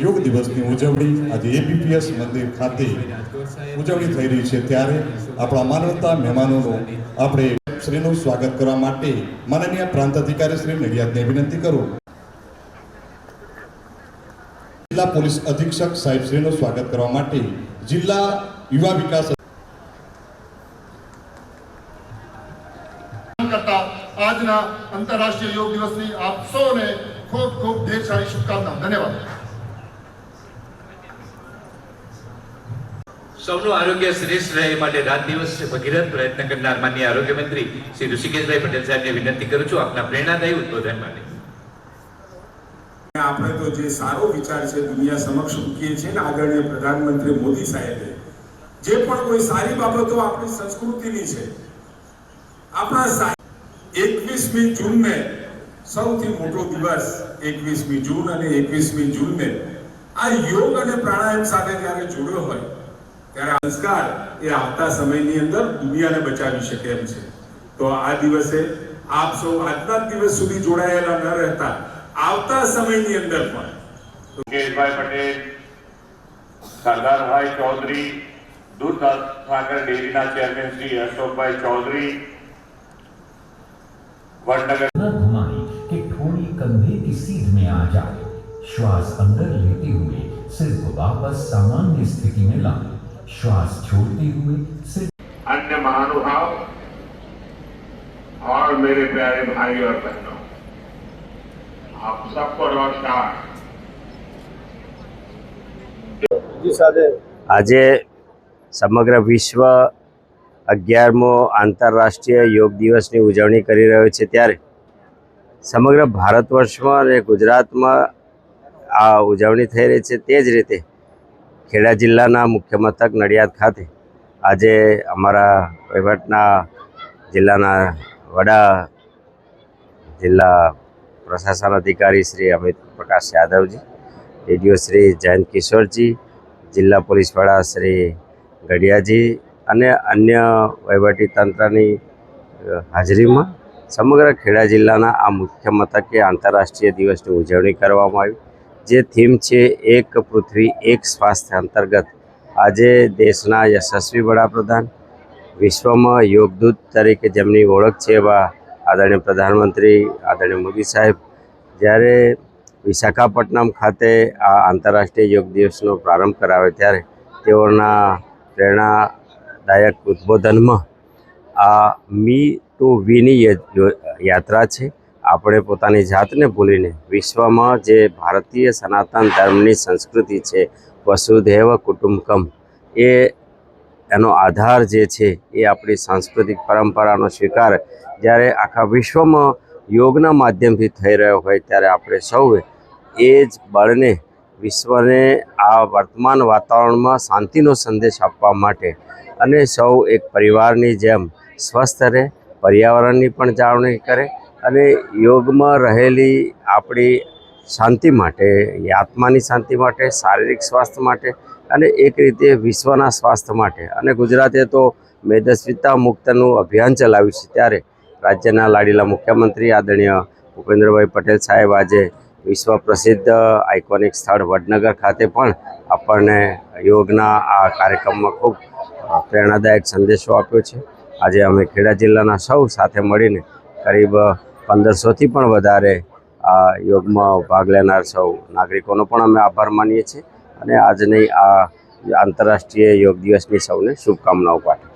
યોગ દિવસની ઉજવણી આજે એબીપીએસ મંદિર ખાતે ઉજવણી થઈ રહી છે. ત્યારે આપણા માનવતા મહેમાનોનું આપણે શ્રીનું સ્વાગત કરવા માટે માનનીય પ્રાંત અધિકારી શ્રી નડિયાદને વિનંતી કરું. જિલ્લા પોલીસ અધિક્ષક સાહેબ શ્રીનું સ્વાગત કરવા માટે જિલ્લા યુવા વિકાસ આજના આંતરરાષ્ટ્રીય યોગ દિવસની આપ સૌને ખૂબ ખૂબ ઢેર સારી શુભકામના. ધન્યવાદ. સૌનું આરોગ્ય શ્રેષ્ઠ રહે માટે રાત દિવસ ભગીરથ પ્રયત્ન કરનાર માન્ય આરોગ્ય મંત્રી શ્રી ઋષિકેશભાઈ પટેલ સાહેબને વિનંતી કરું છું આપના પ્રેરણાદાયી ઉદ્બોધન માટે. આપણે તો જે સારો વિચાર છે દુનિયા સમક્ષ મૂકીએ છીએ ને આદરણીય પ્રધાનમંત્રી મોદી સાહેબે, જે પણ કોઈ સારી બાબતો આપણી સંસ્કૃતિની છે, આપણા એકવીસમી જૂનને સૌથી મોટો દિવસ એકવીસમી જૂન અને એકવીસમી જૂનને આ યોગ અને પ્રાણાયામ સાથે જ્યારે જોડ્યો હોય ત્યારે આ સંસ્કાર એ આવતા સમયની અંદર દુનિયાને બચાવી શકે એમ છે તો આ દિવસે આપ સૌ આજના જ દિવસ સુધી જોડાયેલા ન રહેતા આવતા સમયની અંદર પણ મુકેશભાઈ પટેલ સરદારભાઈ ચૌધરી દૂધ સાગર ડેરીના ચેરમેન શ્રી અશોકભાઈ ચૌધરી વડનગર न घुमाएं कि ठोड़ी कंधे की सीध में आ जाए श्वास अंदर लेते हुए सिर को वापस सामान्य स्थिति में लाएं श्वास छोड़ते हुए सिर अन्य महानुभाव और मेरे प्यारे भाई और बहनों आप सबको नमस्कार આજે સમગ્ર વિશ્વ અગિયારમો આંતરરાષ્ટ્રીય યોગ દિવસની ઉજવણી કરી રહ્યો છે ત્યારે સમગ્ર ભારત વર્ષમાં અને ગુજરાતમાં આ ઉજવણી થઈ રહી છે તે જ રીતે ખેડા જિલ્લાના મુખ્ય મથક નડિયાદ ખાતે આજે અમારા વહીવટના જિલ્લાના વડા જિલ્લા પ્રશાસન અધિકારી શ્રી અમિત પ્રકાશ યાદવજી D D O Shri Jayant કિશોરજી, જિલ્લા પોલીસ વડા શ્રી ગડિયાજી અને અન્ય વહીવટી તંત્રની હાજરીમાં સમગ્ર ખેડા જિલ્લાના આ મુખ્ય મથકે આંતરરાષ્ટ્રીય દિવસની ઉજવણી કરવામાં આવી. જે થીમ છે એક પૃથ્વી, એક સ્વાસ્થ્ય અંતર્ગત. આજે દેશના યશસ્વી વડાપ્રધાન, વિશ્વમાં યોગદૂત તરીકે જેમની ઓળખ છે એવા આદરણીય પ્રધાનમંત્રી, આદરણીય મોદી સાહેબ, જ્યારે વિશાખાપટ્ટનમ ખાતે આ આંતરરાષ્ટ્રીય યોગ દિવસનો પ્રારંભ કરાવે ત્યારે તેઓના પ્રેરણાદાયક ઉદ્બોધનમાં આ મી ટુ વીની યાત્રા છે. આપણે પોતાની જાતને ભૂલીને વિશ્વમાં જે ભારતીય સનાતન ધર્મની સંસ્કૃતિ છે, વસુધૈવ કુટુંબકમ, એ એનો આધાર જે છે, એ આપણી સાંસ્કૃતિક પરંપરાનો સ્વીકાર જ્યારે આખા વિશ્વમાં યોગના માધ્યમથી થઈ રહ્યો હોય ત્યારે આપણે સૌએ એ જ બળને, વિશ્વને આ વર્તમાન વાતાવરણમાં શાંતિનો સંદેશ આપવા માટે અને સૌ એક પરિવારની જેમ સ્વસ્થ રહે, પર્યાવરણની પણ જાળવણી કરે અને યોગમાં રહેલી આપણી શાંતિ માટે આત્માની શાંતિ માટે, શારીરિક સ્વાસ્થ્ય માટે અને એક રીતે વિશ્વના સ્વાસ્થ્ય માટે. અને ગુજરાતે તો મેદસ્વીતા મુક્તનું અભિયાન ચલાવ્યું છે ત્યારે રાજ્યના લાડીલા મુખ્યમંત્રી આદરણીય ભૂપેન્દ્રભાઈ પટેલ સાહેબ આજે વિશ્વ પ્રસિદ્ધ આઇકોનિક સ્થળ વડનગર ખાતે પણ આપણને યોગના આ કાર્યક્રમમાં ખૂબ પ્રેરણાદાયક સંદેશો આપ્યો છે. આજે અમે ખેડા જિલ્લાના સૌ સાથે મળીને કરીબ પંદરસોથી પણ વધારે આ યોગમાં ભાગ લેનાર સૌ નાગરિકોનો પણ અમે આભાર માનીએ છીએ અને આજની આ આંતરરાષ્ટ્રીય યોગ દિવસની સૌને શુભકામનાઓ પાઠવીએ.